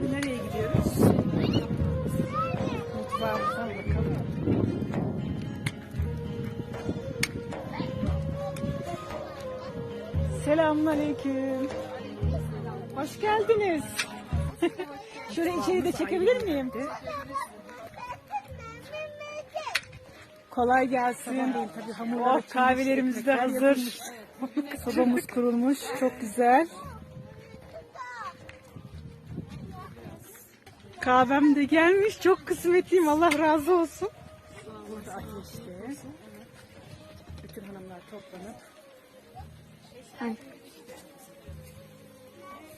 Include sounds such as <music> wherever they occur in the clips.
Şimdi nereye gidiyoruz? Mutfağımıza bakalım. Selamünaleyküm. Hoş geldiniz. <laughs> Şöyle içeri de çekebilir miyim? Kolay gelsin. Oh, kahvelerimiz de hazır. Sobamız kurulmuş. Çok güzel. Kahvem de gelmiş. Çok kısmetliyim. Allah razı olsun. Burada ateşte. Bütün hanımlar toplanıp. Ay.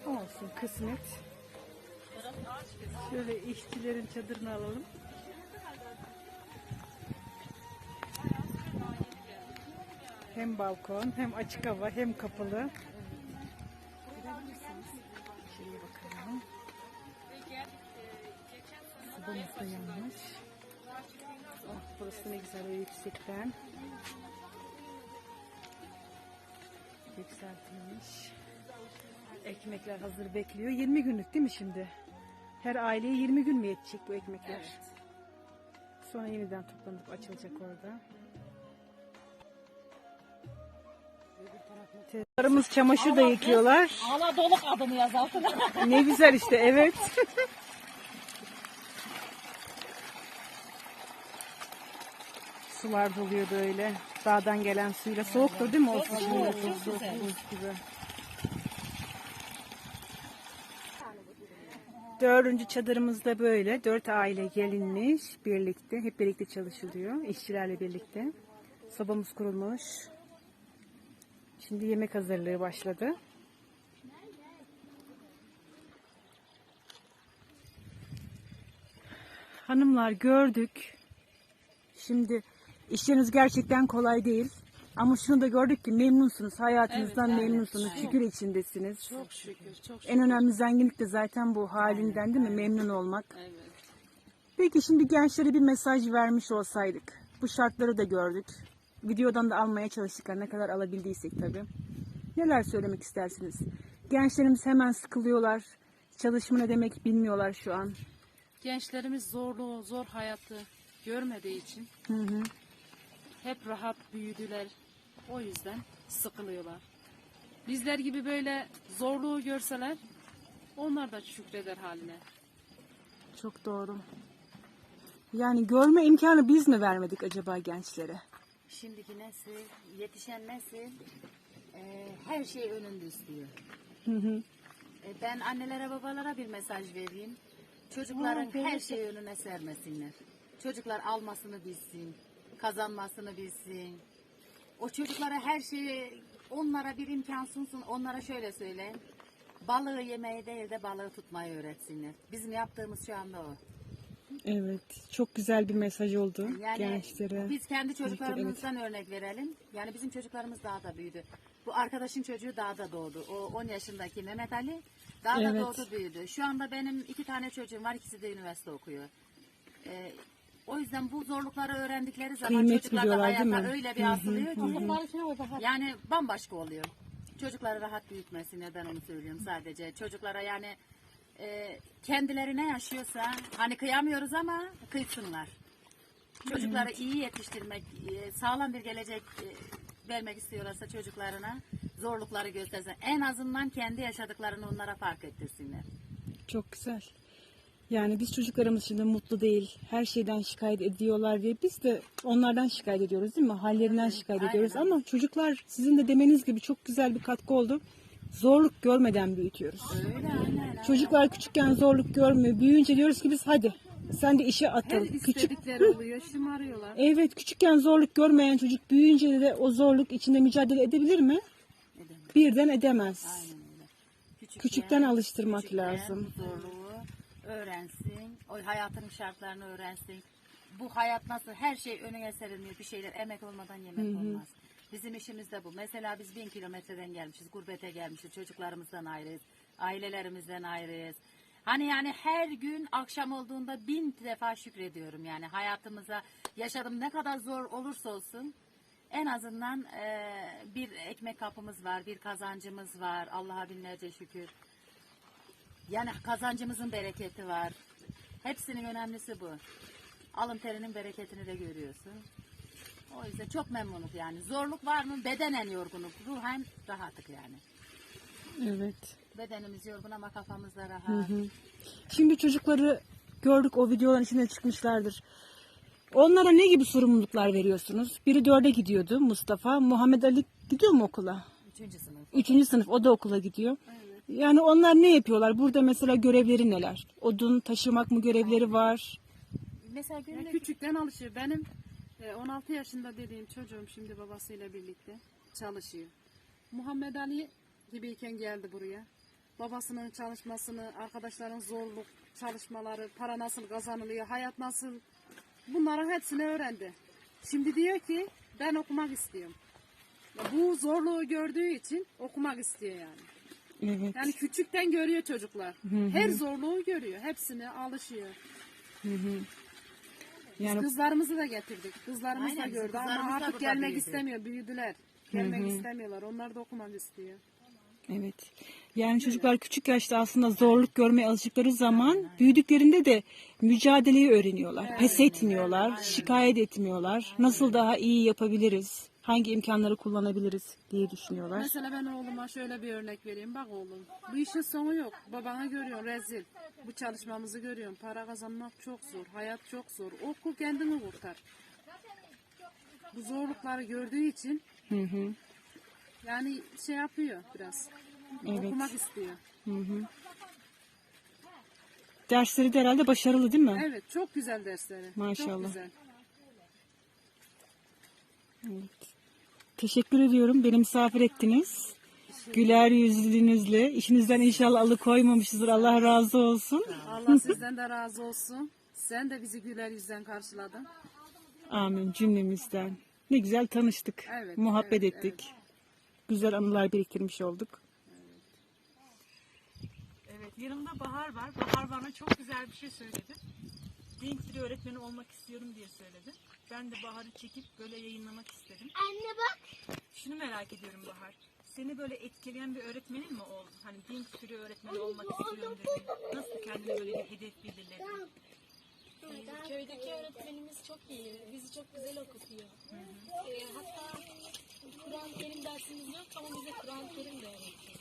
Olsun kısmet. Şöyle işçilerin çadırını alalım. Hem balkon, hem açık hava, hem kapalı. Sobamız da yanmış. Oh, burası ne güzel o yüksekten. Yükseltilmiş. Ekmekler hazır bekliyor. 20 günlük değil mi şimdi? Her aileye 20 gün mü yetecek bu ekmekler? Sonra yeniden toplanıp açılacak orada. Tezgahlarımız çamaşır da yıkıyorlar. Ana dolu adını yaz altına. Ne güzel işte evet. <laughs> Sular doluyor böyle. Dağdan gelen suyla. Soğuktur değil mi şimdi? soğuk, Çok çok soğuk, güzel. buz gibi. Dördüncü çadırımız da böyle. Dört aile gelinmiş birlikte. Hep birlikte çalışılıyor. işçilerle birlikte. Sobamız kurulmuş. Şimdi yemek hazırlığı başladı. Hanımlar gördük. Şimdi işleriniz gerçekten kolay değil. Ama şunu da gördük ki memnunsunuz. Hayatınızdan memnunsunuz. Şükür içindesiniz. Çok şükür, çok şükür. En önemli zenginlik de zaten bu halinden değil mi? Memnun olmak. Evet. Peki şimdi gençlere bir mesaj vermiş olsaydık. Bu şartları da gördük. Videodan da almaya çalıştık. Ne kadar alabildiysek tabii. Neler söylemek istersiniz? Gençlerimiz hemen sıkılıyorlar. Çalışma ne demek bilmiyorlar şu an. Gençlerimiz zorluğu, zor hayatı görmediği için Hı hı. Hep rahat büyüdüler. O yüzden sıkılıyorlar. Bizler gibi böyle zorluğu görseler onlar da şükreder haline. Çok doğru. Yani görme imkanı biz mi vermedik acaba gençlere? Şimdiki nesil, yetişen nesil e, her şey önünde istiyor. Hı hı. E, ben annelere babalara bir mesaj vereyim. Çocukların her şeyi önüne sermesinler. Çocuklar almasını bilsin, kazanmasını bilsin. O çocuklara her şeyi, onlara bir imkan sunsun. Onlara şöyle söyleyin. Balığı yemeyi değil de balığı tutmayı öğretsinler. Bizim yaptığımız şu anda o. Evet. Çok güzel bir mesaj oldu Yani gençlere. biz kendi Çocuklar, çocuklarımızdan örnek verelim. Yani bizim çocuklarımız daha da büyüdü. Bu arkadaşın çocuğu daha da doğdu. O 10 yaşındaki Mehmet Ali daha da Evet. doğdu büyüdü. Şu anda benim iki tane çocuğum var. ikisi de üniversite okuyor. Ee, o yüzden bu zorlukları öğrendikleri zaman Kıymet çocuklar da biliyorlar, değil hayata mi? öyle bir asılıyor ki. Yani bambaşka oluyor. Çocukları rahat büyütmesine ben onu söylüyorum sadece. Çocuklara yani e, kendileri ne yaşıyorsa hani kıyamıyoruz ama kıysınlar. Çocukları iyi yetiştirmek, e, sağlam bir gelecek e, vermek istiyorlarsa çocuklarına zorlukları göstersin. En azından kendi yaşadıklarını onlara fark ettirsinler. Çok güzel. Yani biz çocuklarımız şimdi mutlu değil. Her şeyden şikayet ediyorlar diye biz de onlardan şikayet ediyoruz değil mi? Hallerinden şikayet ediyoruz ama çocuklar sizin de demeniz gibi çok güzel bir katkı oldu. Zorluk görmeden büyütüyoruz. Öyle. Çocuklar küçükken zorluk görmüyor. Büyüyünce diyoruz ki biz hadi sen de işe Her atıl. Küçük istedikleri oluyor, şımarıyorlar. Evet küçükken zorluk görmeyen çocuk büyüyünce de o zorluk içinde mücadele edebilir mi? Edemez. Birden edemez. Aynen öyle. Küçükken- Küçükten alıştırmak küçükken lazım. Zorluğu öğrensin, o hayatın şartlarını öğrensin. Bu hayat nasıl her şey önüne serilmiyor bir şeyler emek olmadan yemek olmaz. Bizim işimiz de bu. Mesela biz bin kilometreden gelmişiz, gurbete gelmişiz, çocuklarımızdan ayrıyız, ailelerimizden ayrıyız. Hani yani her gün akşam olduğunda bin defa şükrediyorum yani hayatımıza yaşadım ne kadar zor olursa olsun en azından eee, bir ekmek kapımız var, bir kazancımız var. Allah'a binlerce şükür. Yani kazancımızın bereketi var. Hepsinin önemlisi bu. Alın terinin bereketini de görüyorsun. O yüzden çok memnunum yani. Zorluk var mı? Bedenen yorgunum. Ruhen rahatlık yani. Evet. Bedenimiz yorgun ama kafamız da rahat. Şimdi çocukları gördük o videoların içine çıkmışlardır. Onlara ne gibi sorumluluklar veriyorsunuz? Biri dörde gidiyordu Mustafa. Muhammed Ali gidiyor mu okula? Üçüncü sınıf. Üçüncü sınıf o da okula gidiyor. Yani onlar ne yapıyorlar? Burada mesela görevleri neler? Odun taşımak mı görevleri var? Mesela Ya günlük küçükten alışıyor. Benim e, 16 yaşında dediğim çocuğum şimdi babasıyla birlikte çalışıyor. Muhammed Ali gibiyken geldi buraya. Babasının çalışmasını, arkadaşların zorluk çalışmaları, para nasıl kazanılıyor, hayat nasıl bunların hepsini öğrendi. Şimdi diyor ki ben okumak istiyorum. Ya bu zorluğu gördüğü için okumak istiyor yani. Evet. Yani küçükten görüyor çocuklar. Her zorluğu görüyor. Hepsine alışıyor. Yani Kızlarımızı da getirdik. Kızlarımız Aynen, da gördü ama artık gelmek büyüdü. istemiyor. Büyüdüler. Gelmek istemiyorlar. Onlar da okumak istiyor. Evet. Yani çocuklar küçük yaşta aslında zorluk görmeye alıştıkları zaman büyüdüklerinde de mücadeleyi öğreniyorlar. Pes etmiyorlar, şikayet etmiyorlar. Nasıl daha iyi yapabiliriz? Hangi imkanları kullanabiliriz diye düşünüyorlar. Mesela ben oğluma şöyle bir örnek vereyim. Bak oğlum bu işin sonu yok. Babana görüyorsun rezil. Bu çalışmamızı görüyorsun. Para kazanmak çok zor. Hayat çok zor. Oku kendini kurtar. Bu zorlukları gördüğü için Hı hı. yani şey yapıyor biraz. Evet. Okumak istiyor. Dersleri de herhalde başarılı değil mi? Evet çok güzel dersleri. Maşallah. Çok güzel. Teşekkür ediyorum. Beni misafir ettiniz. Güler yüzlünüzle. işinizden inşallah alıkoymamışızdır. Allah razı olsun. Allah sizden de razı olsun. Sen de bizi güler yüzden karşıladın. Amin cümlemizden. Ne güzel tanıştık. Evet, Muhabbet evet, ettik. Güzel anılar biriktirmiş olduk. Evet, yanımda Bahar var. Bahar bana çok güzel bir şey söyledi. Dinç dili öğretmeni olmak istiyorum diye söyledi. Ben de Bahar'ı çekip böyle yayınlamak istedim. Anne bak. Şunu merak ediyorum Bahar. Seni böyle etkileyen bir öğretmenin mi oldu? Hani din kültürü öğretmeni olmak istiyorum dedin. Nasıl kendine böyle bir hedef belirledin? Ee, Köydeki öğretmenimiz çok iyi. Bizi çok güzel okutuyor. Ee, hatta Kur'an-ı Kerim dersimiz yok ama bize Kur'an-ı Kerim de öğretiyor.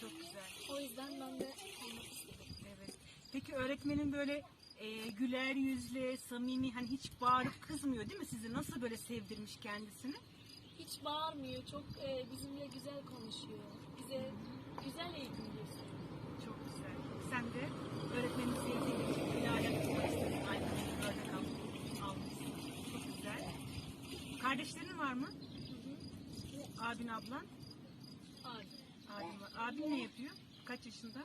Çok güzel. O yüzden ben de olmak istedim. Evet. Peki öğretmenin böyle e, güler yüzlü, samimi, hani hiç bağırıp kızmıyor değil mi sizi? Nasıl böyle sevdirmiş kendisini? Hiç bağırmıyor. Çok e, bizimle güzel konuşuyor. Bize güzel eğitim gösteriyor. Çok güzel. Sen de öğretmenin sevdiğin için tutmak istedin. Aynı al- almışsın. Çok güzel. Kardeşlerin var mı? Abin, ablan? Abi. Abin var. Abin ne yapıyor? Kaç yaşında?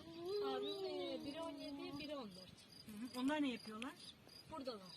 Abim e, biri 17, biri 14. Onlar ne yapıyorlar? Buradalar.